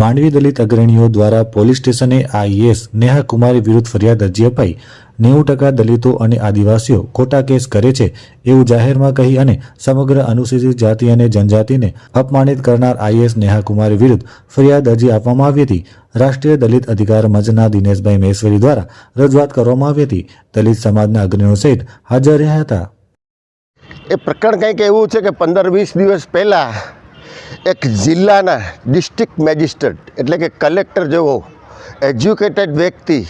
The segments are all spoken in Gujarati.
માંડવી દલિત અગ્રણીઓ દ્વારા પોલીસ સ્ટેશને આઈએસ નેહા કુમારી વિરુદ્ધ ફરિયાદ અરજી અપાઈ. નેવું ટકા દલિતો અને આદિવાસીઓ ખોટા કેસ કરે છે એવું જાહેરમાં કહી અને સમગ્ર અનુસૂચિત જાતિ અને જનજાતિને અપમાનિત કરનાર આઈએસ નેહા કુમારી વિરુદ્ધ ફરિયાદ અરજી આપવામાં આવી હતી. રાષ્ટ્રીય દલિત અધિકાર મંચના દિનેશભાઈ મહેશ્વરી દ્વારા રજૂઆત કરવામાં આવી હતી. દલિત સમાજના અગ્રણીઓ સહિત હાજર રહ્યા હતા. એ પ્રકરણ કંઈક એવું છે કે પંદર વીસ દિવસ પહેલાં એક જિલ્લાના ડિસ્ટ્રિક્ટ મેજિસ્ટ્રેટ એટલે કે કલેક્ટર જેવો એજ્યુકેટેડ વ્યક્તિ,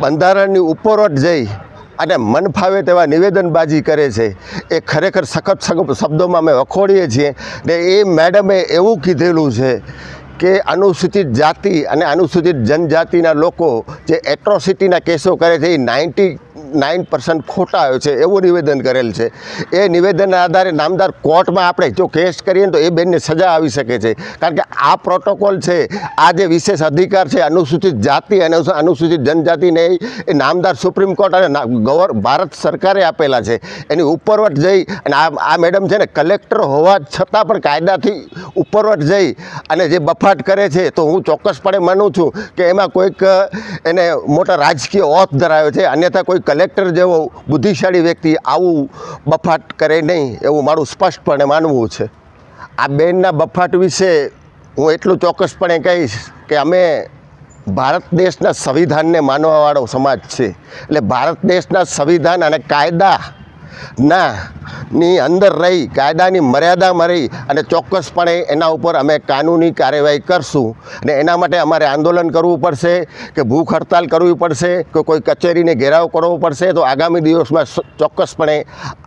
બંધારણની ઉપરવટ જઈ અને મન ફાવે તેવા નિવેદનબાજી કરે છે. એ ખરેખર સખત સખ- શબ્દોમાં અમે વખોડીએ છીએ ને એ મેડમે એવું કીધેલું છે કે અનુસૂચિત જાતિ અને અનુસૂચિત જનજાતિના લોકો જે એટ્રોસિટીના કેસો કરે છે, એ નાઇન્ટી નાઇન પર્સન્ટ ખોટા આવ્યો છે, એવું નિવેદન કરેલ છે. એ નિવેદનના આધારે નામદાર કોર્ટમાં આપણે જો કેસ કરીએ તો એ બેનને સજા આવી શકે છે. કારણ કે આ પ્રોટોકોલ છે, આ જે વિશેષ અધિકાર છે, અનુસૂચિત જાતિ અને અનુસૂચિત જનજાતિને એ નામદાર સુપ્રીમ કોર્ટ અને ગવર, ભારત સરકારે આપેલા છે. એની ઉપરવટ જઈ અને આ આ મેડમ છે ને કલેક્ટર હોવા છતાં પણ કાયદાથી ઉપરવટ જઈ અને જે બફાટ કરે છે, તો હું ચોક્કસપણે માનું છું કે એમાં કોઈક, એને મોટા રાજકીય ઓથ ધરાવ્યો છે. અન્યથા કોઈ કલેક્ટર જેવો બુદ્ધિશાળી વ્યક્તિ આવું બફાટ કરે નહીં એવું મારું સ્પષ્ટપણે માનવું છે. આ બેનના બફાટ વિશે હું એટલું ચોક્કસપણે કહીશ કે અમે ભારત દેશના સંવિધાનને માનવાવાળો સમાજ છે. એટલે ભારત દેશના સંવિધાન અને કાયદા ના, ની અંદર રહી, કાયદાની મર્યાદામાં રહી અને ચોક્કસપણે એના ઉપર અમે કાનૂની કાર્યવાહી કરશું અને એના માટે અમારે આંદોલન કરવું પડશે, કે ભૂખ હડતાલ કરવી પડશે, કે કોઈ કચેરીને ઘેરાવ કરવો પડશે, તો આગામી દિવસમાં ચોક્કસપણે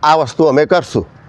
આ વસ્તુ અમે કરશું.